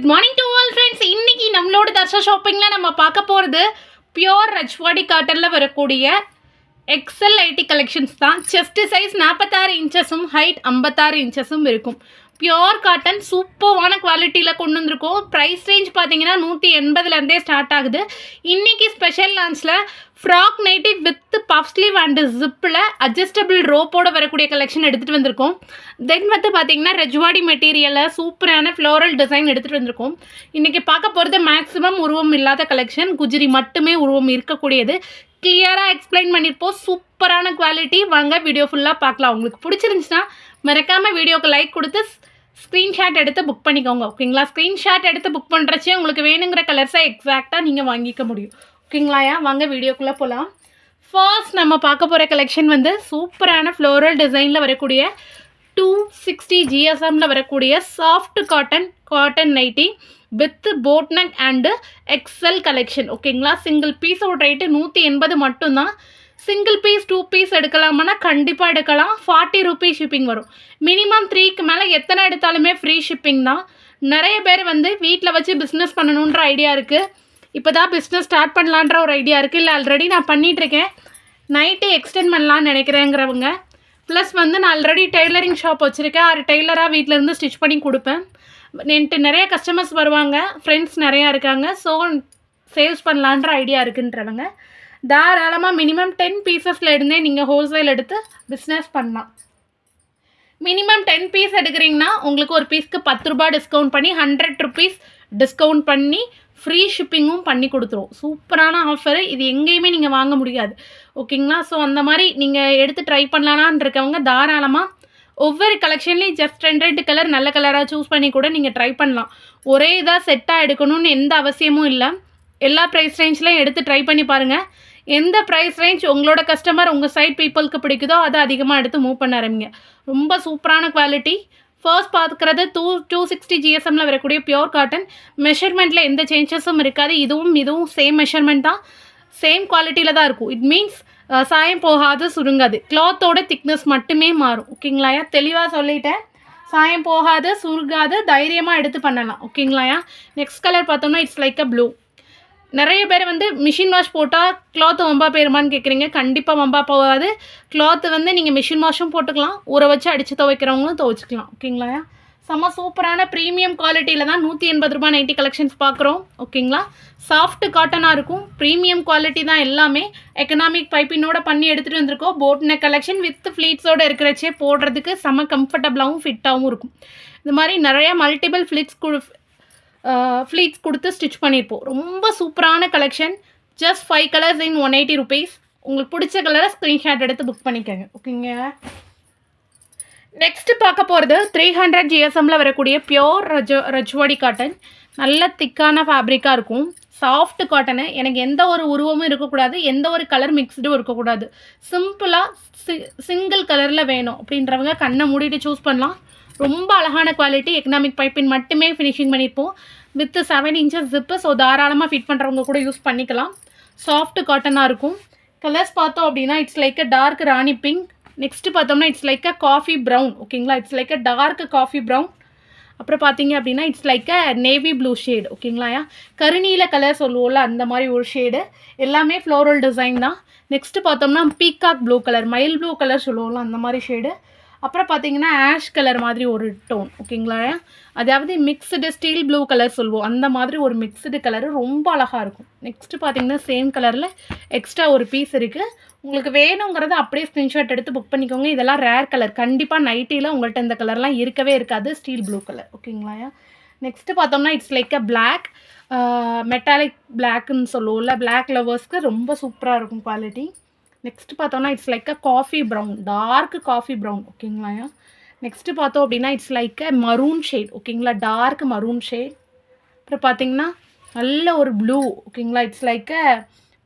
Good morning to all friends இன்னைக்கு நம்மளோட தர்ஷா ஷாப்பிங்கில் நம்ம பார்க்க போகிறது பியோர் ரஜ்வாடி காட்டனில் வரக்கூடிய எக்ஸல் ஐடி கலெக்ஷன்ஸ் தான். செஸ்ட் சைஸ் நாற்பத்தாறு இன்ச்சஸும் ஹைட் ஐம்பத்தாறு இன்ச்சஸும் இருக்கும். பியோர் காட்டன் சூப்பர்வான குவாலிட்டியில் கொண்டு வந்திருக்கோம் ப்ரைஸ் ரேஞ்ச் பார்த்தீங்கன்னா நூற்றி எண்பதுலேருந்தே ஸ்டார்ட் ஆகுது. இன்றைக்கி special லான்ச்சில் frock nighty with puff sleeve and ஜிப்பில் adjustable ரோப்போட வரக்கூடிய கலெக்ஷன் எடுத்துகிட்டு வந்திருக்கோம். தென் வந்து பார்த்தீங்கன்னா ரெஜ்வாடி மெட்டீரியலில் சூப்பரான ஃப்ளோரல் டிசைன் எடுத்துகிட்டு வந்திருக்கோம். இன்றைக்கி பார்க்க போகிறது மேக்ஸிமம் உருவம் இல்லாத கலெக்ஷன் குஜிரி மட்டுமே உருவம் இருக்கக்கூடியது. கிளியராக எக்ஸ்பிளைன் பண்ணியிருப்போம் சூப்பரான குவாலிட்டி வாங்க வீடியோ ஃபுல்லாக பார்க்கலாம். உங்களுக்கு பிடிச்சிருந்துச்சுன்னா மறக்காமல் வீடியோக்கு லைக் கொடுத்து ஸ்க்ரீன்ஷாட் எடுத்து புக் பண்ணிக்கோங்க ஓகேங்களா ஸ்க்ரீன்ஷாட் எடுத்து புக் பண்ணுறச்சே உங்களுக்கு வேணுங்கிற கலர்ஸை எக்ஸாக்டாக நீங்கள் வாங்கிக்க முடியும். ஓகேங்களாயா வாங்க வீடியோக்குள்ளே போகலாம் ஃபர்ஸ்ட் நம்ம பார்க்க போகிற கலெக்ஷன் வந்து சூப்பரான ஃப்ளோரல் டிசைனில் வரக்கூடிய டூ சிக்ஸ்டி ஜிஎஸ்எம்மில் வரக்கூடிய soft cotton cotton nighty with boat and XL collection ஓகேங்களா சிங்கிள் பீஸோட ரேட்டு நூற்றி எண்பது மட்டும்தான். சிங்கிள் பீஸ் டூ பீஸ் எடுக்கலாமான்னா கண்டிப்பாக எடுக்கலாம். ஃபார்ட்டி ருபீஸ் ஷிப்பிங் வரும். மினிமம் த்ரீக்கு மேலே எத்தனை எடுத்தாலுமே ஃப்ரீ ஷிப்பிங் தான். நிறைய பேர் வந்து வீட்டில் வச்சு பிஸ்னஸ் பண்ணணுன்ற ஐடியா இருக்குது இப்போ தான் பிஸ்னஸ் ஸ்டார்ட் பண்ணலான்ற ஒரு ஐடியா இருக்குது இல்லை ஆல்ரெடி நான் பண்ணிகிட்ருக்கேன் நைட்டு எக்ஸ்டெண்ட் பண்ணலான்னு நினைக்கிறேங்கிறவங்க. ப்ளஸ் வந்து நான் ஆல்ரெடி டெய்லரிங் ஷாப் வச்சுருக்கேன். ஆறு டெய்லராக வீட்டிலேருந்து ஸ்டிச் பண்ணி கொடுப்பேன். என்கிட்ட நிறைய கஸ்டமர்ஸ் வருவாங்க. ஃப்ரெண்ட்ஸ் நிறையா இருக்காங்க. ஸோ சேல்ஸ் பண்ணலான்ற ஐடியா இருக்குன்றவங்க. தாராளமாக மினிமம் டென் பீசஸில் இருந்தே நீங்கள் ஹோல்சேல் எடுத்து பிஸ்னஸ் பண்ணலாம். மினிமம் டென் பீஸ் எடுக்கிறீங்கன்னா உங்களுக்கு ஒரு பீஸ்க்கு பத்து ரூபாய் டிஸ்கவுண்ட் பண்ணி ஹண்ட்ரட் ருபீஸ் டிஸ்கவுண்ட் பண்ணி ஃப்ரீ ஷிப்பிங்கும் பண்ணி கொடுத்துரும். சூப்பரான ஆஃபர் இது எங்கேயுமே நீங்கள் வாங்க முடியாது. ஓகேங்களா ஸோ அந்த மாதிரி நீங்கள் எடுத்து ட்ரை பண்ணலான்னு இருக்கவங்க தாராளமாக ஒவ்வொரு கலெக்ஷன்லேயும் ஜஸ்ட் ரெண்டு ரெண்டு கலர் நல்ல கலராக சூஸ் பண்ணி கூட நீங்கள் ட்ரை பண்ணலாம். ஒரே இதாக செட்டாக எடுக்கணும்னு எந்த அவசியமும் இல்லை. எல்லா ப்ரைஸ் ரேஞ்ச்லையும் எடுத்து ட்ரை பண்ணி பாருங்கள் எந்த ப்ரைஸ் ரேஞ்ச் உங்களோட கஸ்டமர் உங்கள் சைட் பீப்புளுக்கு பிடிக்குதோ அதை அதிகமாக எடுத்து மூவ் பண்ண ஆரம்பிங்க. ரொம்ப சூப்பரான குவாலிட்டி ஃபர்ஸ்ட் பார்க்குறது டூ டூ சிக்ஸ்டி ஜிஎஸ்எம்மில் வரக்கூடிய பியோர் காட்டன் மெஷர்மெண்ட்டில் எந்த சேஞ்சஸும் இருக்காது. இதுவும் இதுவும் சேம் மெஷர்மெண்ட் தான். சேம் குவாலிட்டியில் தான் இருக்கும். இட் மீன்ஸ் சாயம் போகாது சுருங்காது. கிளாத்தோட திக்னஸ் மட்டுமே மாறும். ஓகேங்களாயா தெளிவாக சொல்லிட்டேன். சாயம் போகாது சுருங்காது. தைரியமாக எடுத்து பண்ணலாம். ஓகேங்களாயா நெக்ஸ்ட் கலர் பார்த்தோம்னா இட்ஸ் லைக் அ ப்ளூ நிறைய பேர் வந்து மிஷின் வாஷ் போட்டால் கிளாத்து வம்பா போயிருமான்னு கேட்குறீங்க கண்டிப்பாக வம்பா போகாது. கிளாத்து வந்து நீங்கள் மிஷின் வாஷும் போட்டுக்கலாம். ஊற வச்சு அடித்து துவைக்கிறவங்களும் துவைச்சிக்கலாம். ஓகேங்களா? செம்ம சூப்பரான ப்ரீமியம் குவாலிட்டியில் தான் நூற்றி எண்பது ரூபாய் நைட்டி கலெக்ஷன்ஸ் பார்க்குறோம் ஓகேங்களா? சாஃப்ட் காட்டனாக இருக்கும். ப்ரீமியம் குவாலிட்டி தான் எல்லாமே. எக்கனாமிக் பைப்பினோட பண்ணி எடுத்துகிட்டு வந்திருக்கோம். போட் நெக் கலெக்ஷன் வித் ஃப்ளீட்ஸோடு இருக்கிறச்சே போடுறதுக்கு செம்ம கம்ஃபர்டபுளாகவும் ஃபிட்டாகவும் இருக்கும். இது மாதிரி நிறைய மல்டிபிள் ஃப்ளிட்ஸ் ஃப்ளீட்ஸ் கொடுத்து ஸ்டிச் பண்ணியிருப்போம். ரொம்ப சூப்பரான collection just five colours in one eighty rupees உங்களுக்கு பிடிச்ச கலரை ஸ்க்ரீன்ஷாட் எடுத்து புக் பண்ணிக்கோங்க. ஓகேங்க நெக்ஸ்ட்டு பார்க்க போகிறது த்ரீ ஹண்ட்ரட் ஜிஎஸ்எம்மில் வரக்கூடிய பியோர் ரஜ ரஜ்வாடி காட்டன் நல்ல திக்கான ஃபேப்ரிக்காக இருக்கும். சாஃப்ட் காட்டனு எனக்கு எந்த ஒரு உருவமும் இருக்கக்கூடாது. எந்த ஒரு கலர் மிக்ஸ்டும் இருக்கக்கூடாது. சிம்பிளாக சி சிங்கிள் கலரில் வேணும். அப்படின்றவங்க கண்ணை மூடிட்டு சூஸ் பண்ணலாம். ரொம்ப அழகான குவாலிட்டி எக்கனாமிக் பைப்பின் மட்டுமே ஃபினிஷிங் பண்ணியிருப்போம் with seven inches zip so தாராளமாக ஃபிட் பண்ணுறவங்க கூட யூஸ் பண்ணிக்கலாம். சாஃப்ட் காட்டனாக இருக்கும். கலர்ஸ் பார்த்தோம் அப்படின்னா it's like a dark rani pink next பார்த்தோம்னா it's like a coffee brown ஓகேங்களா it's like a dark coffee brown அப்புறம் பார்த்தீங்க அப்படின்னா it's like a navy blue shade ஓகேங்களாயா கருநீல கலர் சொல்லுவோம்ல அந்த மாதிரி ஒரு ஷேடு எல்லாமே ஃப்ளோரல் டிசைன் தான். நெக்ஸ்ட்டு பார்த்தோம்னா பீகாக் ப்ளூ கலர் மயில் ப்ளூ கலர் சொல்லுவோம்ல அந்த மாதிரி ஷேடு அப்புறம் பார்த்தீங்கன்னா ஆஷ் கலர் மாதிரி ஒரு டோன் ஓகேங்களா? அதாவது மிக்ஸ்டு ஸ்டீல் ப்ளூ கலர் சொல்லுவோம். அந்த மாதிரி ஒரு மிக்ஸ்டு கலர் ரொம்ப அழகாக இருக்கும். நெக்ஸ்ட்டு பார்த்தீங்கன்னா சேம் கலரில் எக்ஸ்ட்ரா ஒரு பீஸ் இருக்குது உங்களுக்கு வேணுங்கிறத அப்படியே ஸ்க்ரீன்ஷாட் எடுத்து புக் பண்ணிக்கோங்க. இதெல்லாம் ரேர் கலர் கண்டிப்பாக நைட்டியில் உங்கள்கிட்ட இந்த கலர்லாம் இருக்கவே இருக்காது. ஸ்டீல் ப்ளூ கலர் ஓகேங்களா? நெக்ஸ்ட்டு பார்த்தோம்னா it's like a black metallic பிளாக்குன்னு சொல்லுவோம்ல. பிளாக் லவர்ஸ்க்கு ரொம்ப சூப்பராக இருக்கும் குவாலிட்டி நெக்ஸ்ட் பார்த்தோம்னா it's like a coffee brown dark coffee brown ஓகேங்களா நெக்ஸ்ட்டு பார்த்தோம் அப்படின்னா it's like a maroon shade ஓகேங்களா டார்க் மரூன் ஷேட் அப்புறம் பார்த்தீங்கன்னா நல்ல ஒரு ப்ளூ ஓகேங்களா it's like a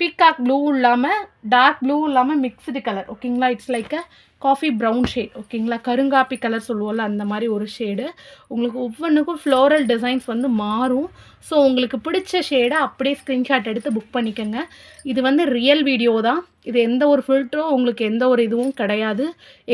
peacock blue இல்லாமல் டார்க் ப்ளூ இல்லாமல் மிக்ஸ்டு கலர் ஓகேங்களா it's like a coffee brown shade ஓகேங்களா கருங்காப்பி கலர் சொல்லுவோம்ல அந்த மாதிரி ஒரு ஷேடு உங்களுக்கு ஒவ்வொன்றுக்கும் ஃப்ளோரல் டிசைன்ஸ் வந்து மாறும். ஸோ உங்களுக்கு பிடிச்ச ஷேடை அப்படியே ஸ்க்ரீன்ஷாட் எடுத்து புக் பண்ணிக்கோங்க. இது வந்து ரியல் வீடியோ தான். இது எந்த ஒரு ஃபில்டரும் உங்களுக்கு எந்த ஒரு இதுவும் கிடையாது.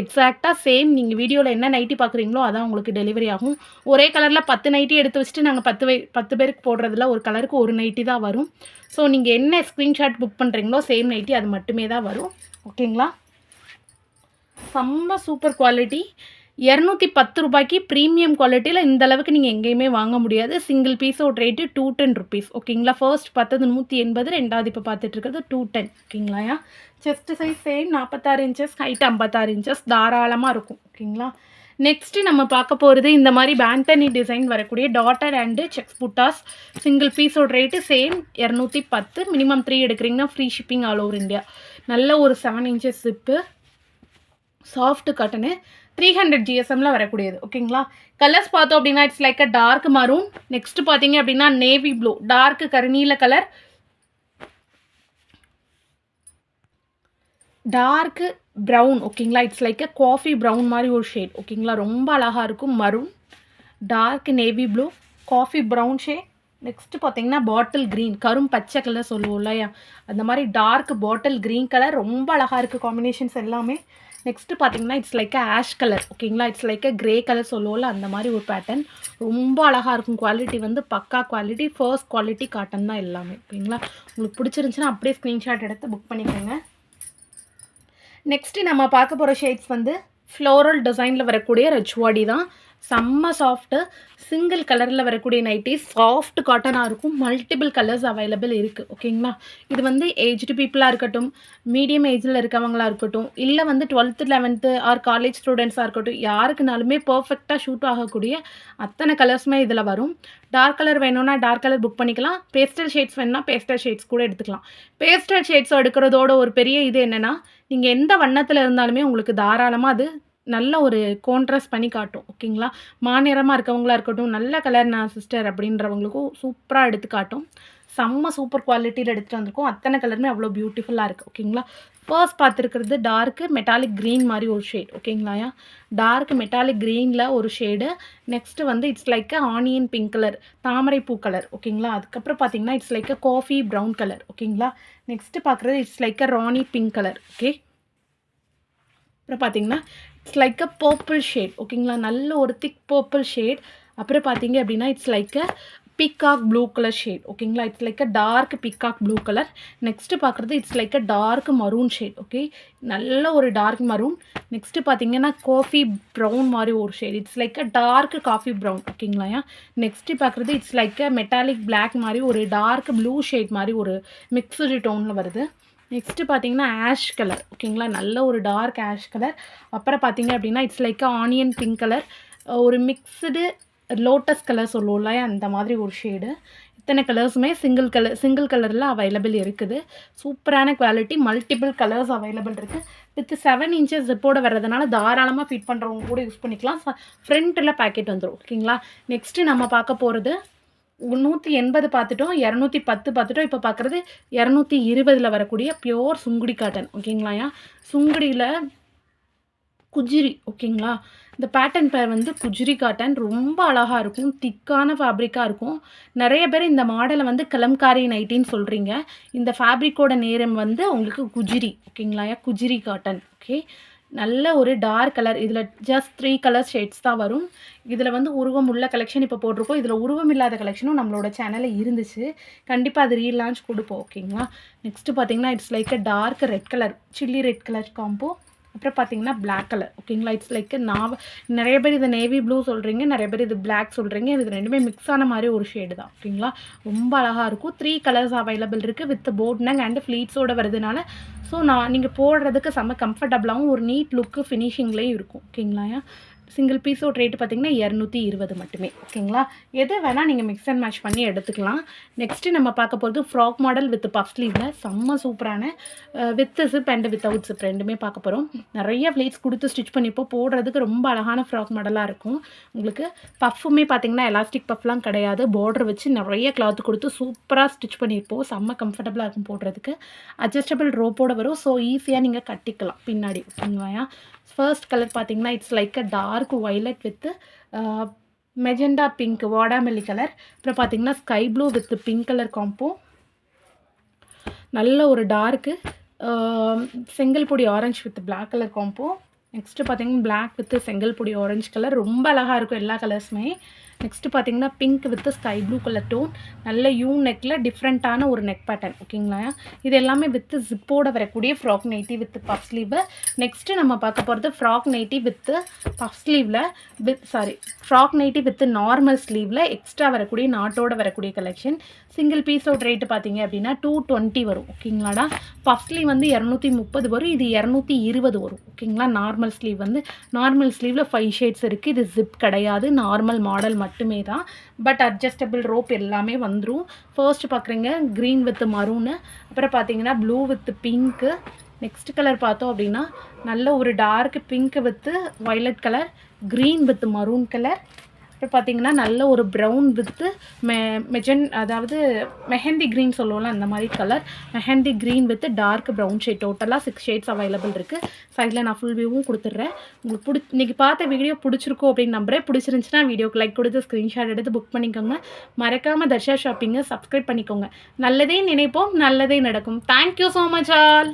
எக்ஸாக்டாக சேம் நீங்கள் வீடியோவில் என்ன நைட்டி பார்க்குறீங்களோ அதான் உங்களுக்கு டெலிவரி ஆகும். ஒரே கலரில் பத்து நைட்டி எடுத்து வச்சுட்டு நாங்கள் பத்து பத்து பேருக்கு போடுறதுல ஒரு கலருக்கு ஒரு நைட்டி தான் வரும். ஸோ நீங்கள் என்ன ஸ்க்ரீன்ஷாட் புக் பண்ணுறீங்களோ சேம் நைட்டி அது மட்டுமே தான் வரும். ஓகேங்களா செம்ம சூப்பர் குவாலிட்டி இரநூத்தி பத்து ரூபாய்க்கு ப்ரீமியம் குவாலிட்டியில் இந்த அளவுக்கு நீங்கள் எங்கேயுமே வாங்க முடியாது. சிங்கிள் பீஸோட ரேட்டு டூ டென் ருபீஸ் ஓகேங்களா ஃபர்ஸ்ட் பார்த்தது நூற்றி எண்பது ரெண்டாவது இப்போ பார்த்துட்டு இருக்கிறது டூ டென் ஓகேங்களா செஸ்ட் சைஸ் சேம் நாற்பத்தாறு இன்ச்சஸ் ஹைட் ஐம்பத்தாறு இன்ச்சஸ் தாராளமாக இருக்கும். ஓகேங்களா நெக்ஸ்ட்டு நம்ம பார்க்க போகிறது இந்த மாதிரி பேண்டனி டிசைன் வரக்கூடிய daughter and checks buttas single பீஸோட ரேட்டு சேம் இரநூத்தி பத்து. மினிமம் த்ரீ எடுக்கிறீங்கன்னா free shipping all over India நல்ல ஒரு seven inches zip soft cotton three hundred ஜிஎஸ்எம்ல வரக்கூடியது ஓகேங்களா கலர்ஸ் பார்த்தோம் அப்படின்னா it's like a dark maroon next பார்த்தீங்க அப்படின்னா நேவி ப்ளூ டார்க் கருநீல கலர் டார்க்கு ப்ரௌன் ஓகேங்களா it's like a coffee brown மாதிரி ஒரு ஷேட் ஓகேங்களா ரொம்ப அழகாக இருக்கும் maroon dark navy blue coffee brown shade next பார்த்தீங்கன்னா பாட்டில் க்ரீன் கரும் பச்சை கலர் சொல்லுவோம் இல்லையா? அந்த மாதிரி டார்க் பாட்டில் க்ரீன் கலர் ரொம்ப அழகாக இருக்குது காம்பினேஷன்ஸ் எல்லாமே. நெக்ஸ்ட்டு பார்த்தீங்கன்னா இட்ஸ் லைக் ஆஷ் கலர் ஓகேங்களா இட்ஸ் லைக் கிரே கலர் சொல்லுவோம்ல அந்த மாதிரி ஒரு பேட்டர்ன் ரொம்ப அழகாக இருக்கும். குவாலிட்டி வந்து பக்கா குவாலிட்டி ஃபர்ஸ்ட் குவாலிட்டி காட்டன் தான் எல்லாமே ஓகேங்களா உங்களுக்கு பிடிச்சிருந்துச்சின்னா அப்படியே ஸ்க்ரீன்ஷாட் எடுத்து புக் பண்ணிக்கோங்க. நெக்ஸ்ட்டு நம்ம பார்க்க போகிற ஷேட்ஸ் வந்து ஃப்ளோரல் டிசைனில் வரக்கூடிய ரஜ்வாடி தான். செம்ம சாஃப்ட்டு சிங்கிள் கலரில் வரக்கூடிய நைட்டி சாஃப்ட் காட்டனாக இருக்கும். மல்டிபிள் கலர்ஸ் அவைலபிள் இருக்குது ஓகேங்களா இது வந்து ஏஜ்டு பீப்புளாக இருக்கட்டும் மீடியம் ஏஜில் இருக்கவங்களாக இருக்கட்டும் இல்லை வந்து டுவெல்த்து லெவன்த்து ஆர் காலேஜ் ஸ்டூடெண்ட்ஸாக இருக்கட்டும் யாருக்குனாலுமே பர்ஃபெக்டாக ஷூட் ஆகக்கூடிய அத்தனை கலர்ஸுமே இதில் வரும். டார்க் கலர் வேணும்னா டார்க் கலர் புக் பண்ணிக்கலாம். பேஸ்டல் ஷேட்ஸ் வேணும்னா பேஸ்டல் ஷேட்ஸ் கூட எடுத்துக்கலாம். பேஸ்டல் ஷேட்ஸ் எடுக்கிறதோட ஒரு பெரிய இது என்னென்னா நீங்கள் எந்த வண்ணத்தில் இருந்தாலுமே உங்களுக்கு தாராளமாக அது நல்ல ஒரு கான்ட்ராஸ்ட் பண்ணி காட்டும் ஓகேங்களா மாநிறமாக இருக்கவங்களா இருக்கட்டும் நல்ல கலர் நான் சிஸ்டர் அப்படின்றவங்களுக்கும் சூப்பராக எடுத்து காட்டும். செம்ம சூப்பர் குவாலிட்டியில் எடுத்துகிட்டு வந்திருக்கோம். அத்தனை கலருமே அவ்வளோ பியூட்டிஃபுல்லாக இருக்குது ஓகேங்களா ஃபர்ஸ்ட் பார்த்துருக்கிறது டார்க்கு மெட்டாலிக் க்ரீன் மாதிரி ஒரு ஷேட் ஓகேங்களாயா டார்க் மெட்டாலிக் க்ரீனில் ஒரு ஷேடு நெக்ஸ்ட்டு வந்து it's like a onion pink colour தாமரை பூ கலர் ஓகேங்களா அதுக்கப்புறம் பார்த்தீங்கன்னா it's like a coffee brown colour ஓகேங்களா நெக்ஸ்ட்டு பார்க்குறது it's like a rani pink colour okay அப்புறம் பார்த்தீங்கன்னா it's like a purple shade ஓகேங்களா நல்ல ஒரு திக் பர்பிள் ஷேட் அப்புறம் பார்த்தீங்க அப்படின்னா it's like a peacock blue colour shade ஓகேங்களா it's like a dark peacock blue colour next பார்க்குறது it's like a dark maroon shade okay நல்ல ஒரு டார்க் மரூன் நெக்ஸ்ட்டு பார்த்தீங்கன்னா காஃபி ப்ரௌன் மாதிரி ஒரு shade it's like a dark coffee brown ஓகேங்களா next பார்க்குறது it's like a metallic black மாதிரி ஒரு டார்க் ப்ளூ ஷேட் மாதிரி ஒரு மிக்சடு டோனில் வருது. நெக்ஸ்ட்டு பார்த்தீங்கன்னா ஆஷ் கலர் ஓகேங்களா நல்ல ஒரு டார்க் ஆஷ் கலர் அப்புறம் பார்த்தீங்க அப்படின்னா it's like onion pink colour ஒரு மிக்ஸ்டு லோட்டஸ் கலர் சொல்லுவோம்ல அந்த மாதிரி ஒரு ஷேடு இத்தனை கலர்ஸுமே சிங்கிள் கலர் சிங்கிள் கலரில் அவைலபிள் இருக்குது. சூப்பரான குவாலிட்டி மல்டிபிள் கலர்ஸ் அவைலபிள் இருக்குது வித் செவன் இன்ச்சஸ் ஜிப்போட வர்றதுனால தாராளமாக ஃபிட் பண்ணுறவங்க கூட யூஸ் பண்ணிக்கலாம். ஃப்ரண்ட்டில் பேக்கெட் வந்துடும் ஓகேங்களா நெக்ஸ்ட்டு நம்ம பார்க்க போகிறது நூற்றி எண்பது பார்த்துட்டோம் இரநூத்தி பத்து பார்த்துட்டோம். இப்போ பார்க்குறது இரநூத்தி இருபதில் வரக்கூடிய பியோர் சுங்குடி காட்டன் ஓகேங்களாயா சுங்குடியில் குஜிரி ஓகேங்களா? இந்த பேட்டர்ன் பேர் வந்து குஜிரி காட்டன் ரொம்ப அழகாக இருக்கும் திக்கான ஃபேப்ரிக்காக இருக்கும். நிறைய பேர் இந்த மாடலை வந்து கலம்காரி நைட்டின்னு சொல்கிறீங்க இந்த ஃபேப்ரிக்கோட நேரம் வந்து உங்களுக்கு குஜிரி ஓகேங்களாயா குஜிரி காட்டன் ஓகே? நல்ல ஒரு டார்க் கலர் இதில் ஜஸ்ட் த்ரீ கலர் ஷேட்ஸ் தான் வரும். இதில் வந்து உருவம் உள்ள கலெக்ஷன் இப்போ போட்டிருக்கோம். இதில் உருவம் இல்லாத கலெக்ஷனும் நம்மளோட சேனலில் இருந்துச்சு. கண்டிப்பாக அது ரீலான்ச் கொடுப்போம் ஓகேங்களா நெக்ஸ்ட்டு பார்த்தீங்கன்னா it's like a dark red colour chilli red colour combo அப்புறம் பார்த்தீங்கன்னா பிளாக் கலர் ஓகேங்களா இட்ஸ் லைக் நாவ நிறைய பேர் இது நேவி ப்ளூ சொல்கிறீங்க நிறைய பேர் இது பிளாக் சொல்கிறீங்க இது ரெண்டுமே மிக்ஸ் ஆன மாதிரி ஒரு ஷேடு தான் ஓகேங்களா ரொம்ப அழகாக இருக்கும். த்ரீ கலர்ஸ் அவைலபிள் இருக்குது வித் போட் நங் அண்ட் ஃப்ளீட்ஸோட வருதுனால ஸோ நான் நீங்கள் போடுறதுக்கு செம்ம கம்ஃபர்டபுளாகவும் ஒரு நீட் லுக்கு ஃபினிஷிங்லேயும் இருக்கும் ஓகேங்களா சிங்கிள் பீஸோட ரேட்டு பார்த்தீங்கன்னா இரநூத்தி இருபது மட்டுமே. ஓகேங்களா? எது வேணால் நீங்கள் மிக்ஸ் அண்ட் மேட்ச் பண்ணி எடுத்துக்கலாம். நெக்ஸ்ட்டு நம்ம பார்க்க போகிறது ஃப்ராக் மாடல் வித் பஃப் ஸ்லீவில் செம்ம சூப்பரான with zip and without zip ரெண்டுமே பார்க்க போகிறோம் நிறைய ப்ளேட்ஸ் கொடுத்து ஸ்டிச் பண்ணிப்போ போடுறதுக்கு ரொம்ப அழகான ஃப்ராக் மாடலாக இருக்கும். உங்களுக்கு பஃப்புமே பார்த்தீங்கன்னா எலாஸ்டிக் பஃப்லாம் கிடையாது. பார்டர் வச்சு நிறைய கிளாத் கொடுத்து சூப்பராக ஸ்டிச் பண்ணியிருப்போம் செம்ம கம்ஃபர்டபுளாக இருக்கும் போடுறதுக்கு. அட்ஜஸ்டபிள் ரோப்போட வரும். ஸோ ஈஸியாக நீங்கள் கட்டிக்கலாம். பின்னாடி ஓகேங்களா ஃபர்ஸ்ட் கலர் பார்த்திங்கன்னா it's like a dark violet with magenta pink வாடாமல்லி கலர் அப்புறம் பார்த்திங்கன்னா sky blue with pink colour combo நல்ல ஒரு டார்க்கு uh, செங்கல் பொடி orange with black colour combo next பார்த்தீங்கன்னா பிளாக் வித் செங்கல் பொடி ஆரஞ்சு கலர் ரொம்ப அழகாக இருக்கும் எல்லா கலர்ஸுமே நெக்ஸ்ட்டு பார்த்தீங்கன்னா pink with sky blue colour tone நல்ல யூ நெக்கில் டிஃப்ரெண்ட்டான ஒரு நெக் பேட்டர்ன் ஓகேங்களா? இது எல்லாமே வித் ஜிப்போட வரக்கூடிய frock nightie with puff sleeve next நம்ம பார்க்க போகிறது frock nightie with puff ஸ்லீவில் with sorry frock nightie with normal ஸ்லீவில் extra வரக்கூடிய நாட்டோட வரக்கூடிய கலெக்ஷன் சிங்கிள் பீஸோட ரேட்டு பார்த்தீங்க அப்படின்னா டூ டுவெண்ட்டி வரும் ஓகேங்களாடா? பஃப் ஸ்லீவ் வந்து இரநூத்தி முப்பது வரும் இது இரநூத்தி இருபது வரும் ஓகேங்களா? நார்மல் ஸ்லீவ் வந்து நார்மல் ஸ்லீவில் ஃபைவ் ஷேட்ஸ் இருக்குது இது ஜிப் கிடையாது நார்மல் மாடல் மட்டுமே தான் பட் அட்ஜஸ்டபிள் ரோப் எல்லாமே வந்துடும் ஃபர்ஸ்ட் பார்க்குறீங்க க்ரீன் வித் மரூனு அப்புறம் பார்த்தீங்கன்னா blue with pink next colour பார்த்தோம் அப்படின்னா நல்ல ஒரு dark pink with violet colour green with maroon colour அப்புறம் பார்த்தீங்கன்னா நல்ல ஒரு ப்ரௌன் வித்து மெ மெஜன் அதாவது மெஹந்தி க்ரீன் சொல்லுவோம்ல அந்த மாதிரி colour mehndi green with dark brown shade டோட்டலாக சிக்ஸ் ஷேட்ஸ் அவைலபிள் இருக்குது சைடில் நான் ஃபுல் வியூவும் கொடுத்துட்றேன் உங்களுக்கு பிடி இன்றைக்கி பார்த்த வீடியோ பிடிச்சிருக்கோம் அப்படின்னு நம்புறேன். பிடிச்சிருந்துச்சுன்னா வீடியோக்கு லைக் கொடுத்து ஸ்க்ரீன்ஷாட் எடுத்து புக் பண்ணிக்கோங்க. மறக்காமல் தர்ஷா ஷாப்பிங்கை சப்ஸ்கிரைப் பண்ணிக்கோங்க. நல்லதே நினைப்போம் நல்லதே நடக்கும். Thank you so much all